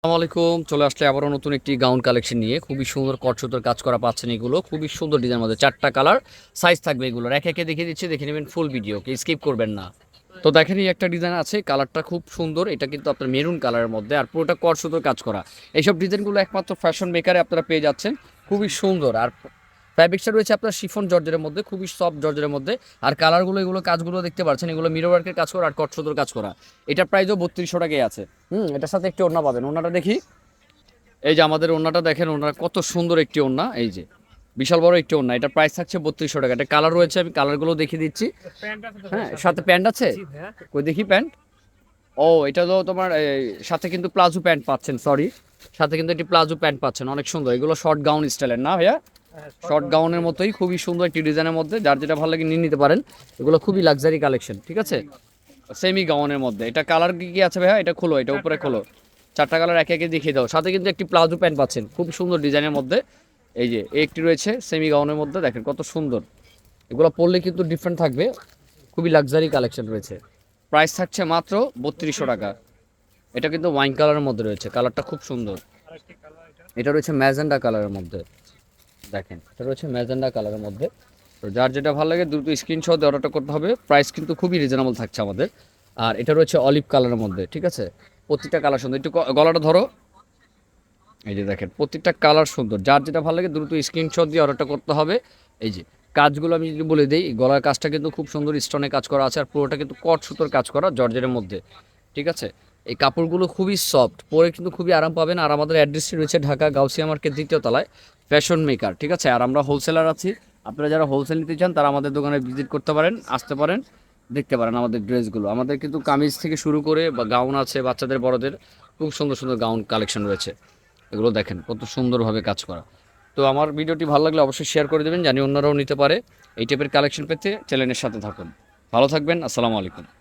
আসসালামু আলাইকুম। চলে আসলে আবারও নতুন একটি গাউন কালেকশন নিয়ে। খুবই সুন্দর, কটসুতোর কাজ করা পাচ্ছেন এগুলো। খুবই সুন্দর ডিজাইন মধ্যে চারটা কালার সাইজ থাকবে এগুলোর। এক একে দেখে দিচ্ছি, দেখে নেবেন ফুল ভিডিওকে স্কিপ করবেন না। তো দেখেন একটা ডিজাইন আছে কালারটা খুব সুন্দর। এটা কিন্তু আপনার মেরুন কালারের মধ্যে, আর পুরোটা কটসুতোর কাজ করা। এইসব ডিজাইনগুলো একমাত্র ফ্যাশন মেকারে আপনারা পেয়ে যাচ্ছেন। খুবই সুন্দর, আর ফ্যাব্রিক্সটা রয়েছে আপনার শিফন জর্জের মধ্যে, খুবই সফট জর্জের মধ্যে। আর কালারগুলো এগুলো কাজগুলো দেখতে পাচ্ছেন, এগুলো মিরো ওয়ার্কের কাজ করা আর কটসুতোর কাজ করা। এটার প্রাইসও বত্রিশশো টাকাই আছে। হুম, এটার সাথে একটি ওড়না পাবেন। ওড়নাটা দেখি। এই যে আমাদের ওড়নাটা দেখেন ওনার কত সুন্দর একটি ওড়না। এই যে, বিশাল বড় একটি ওড়না। এটা প্রাইস থাকছে বত্রিশশো টাকা। এটা কালার রয়েছে, আমি কালারগুলো দেখিয়ে দিচ্ছি। হ্যাঁ সাথে প্যান্ট আছে? কই, দেখি প্যান্ট ও, এটা তো তোমার সাথে কিন্তু প্লাজো প্যান্ট পাচ্ছেন সরি সাথে কিন্তু একটি প্লাজো প্যান্ট পাচ্ছেন। অনেক সুন্দর। এগুলো শর্ট গাউন স্টাইলের না ভাইয়া? শর্ট গাউনের মতোই খুবই সুন্দর একটি ডিজাইনের মধ্যে। যার যেটা ভালো লাগে নিয়ে নিতে পারেন। এগুলো খুবই লাক্সারি কালেকশন ঠিক আছে? সেমি গাউনের মধ্যে। এটা কালার কি কি আছে ভাইয়া? এটা খোলো এটা উপরে খোলো। চারটা কালার একে একে দেখিয়ে দাও। সাথে কিন্তু একটি প্লাজো প্যান্ট পাচ্ছেন। খুব সুন্দর ডিজাইনের মধ্যে। এই যে একটি রয়েছে সেমি গাউনের মধ্যে। দেখেন কত সুন্দর। এগুলো পরলে কিন্তু ডিফারেন্ট থাকবে। খুবই লাক্সারি কালেকশন রয়েছে। প্রাইস থাকছে মাত্র বত্রিশশো টাকা। এটা কিন্তু ওয়াইন কালারের মধ্যে রয়েছে। কালারটা খুব সুন্দর। এটা। রয়েছে ম্যাজেন্ডা কালারের মধ্যে। দেখেন, এটা রয়েছে ম্যাজেন্ডা কালারের মধ্যে। তো যার যেটা ভালো লাগে দ্রুত স্ক্রিনশট অর্ডারটা করতে হবে। প্রাইস কিন্তু খুবই রিজনেবল থাকছে আমাদের। আর এটা রয়েছে অলিভ কালারের মধ্যে, ঠিক আছে? প্রত্যেকটা কালার সুন্দর। একটু গলাটা ধরো। এই যে দেখেন, প্রত্যেকটা কালার সুন্দর। যার যেটা ভালো লাগে দ্রুত স্ক্রিনশট দিয়ে অর্ডারটা করতে হবে। এই যে, কাজগুলো আমি যদি বলে দিই, গলার কাজটা কিন্তু খুব সুন্দর স্টোনে কাজ করা আছে, আর পুরোটা কিন্তু কট সুতোর কাজ করা জর্জের মধ্যে, ঠিক আছে? এই কাপড়গুলো খুবই সফট পরে কিন্তু খুবই আরাম পাবেন। আর আমাদের অ্যাড্রেসটি রয়েছে ঢাকা গাউসিয়া মার্কেট দ্বিতীয় তলায় ফ্যাশন মেকার ঠিক আছে? আর আমরা হোলসেলার আছি। আপনারা যারা হোলসেল নিতে চান, তারা আমাদের দোকানে ভিজিট করতে পারেন, আসতে পারেন, দেখতে পারেন আমাদের ড্রেসগুলো। আমাদের কিন্তু কামিজ থেকে শুরু করে বা গাউন আছে বাচ্চাদের, বড়দের, খুব সুন্দর সুন্দর গাউন কালেকশন রয়েছে। এগুলো দেখেন, কত সুন্দরভাবে কাজ করা। তো আমার ভিডিওটি ভালো লাগলে অবশ্যই শেয়ার করে দেবেন, জানি অন্যরাও নিতে পারে। এই টাইপের কালেকশন পেতে চ্যানেলের সাথে থাকুন। ভালো থাকবেন, আসসালামু আলাইকুম।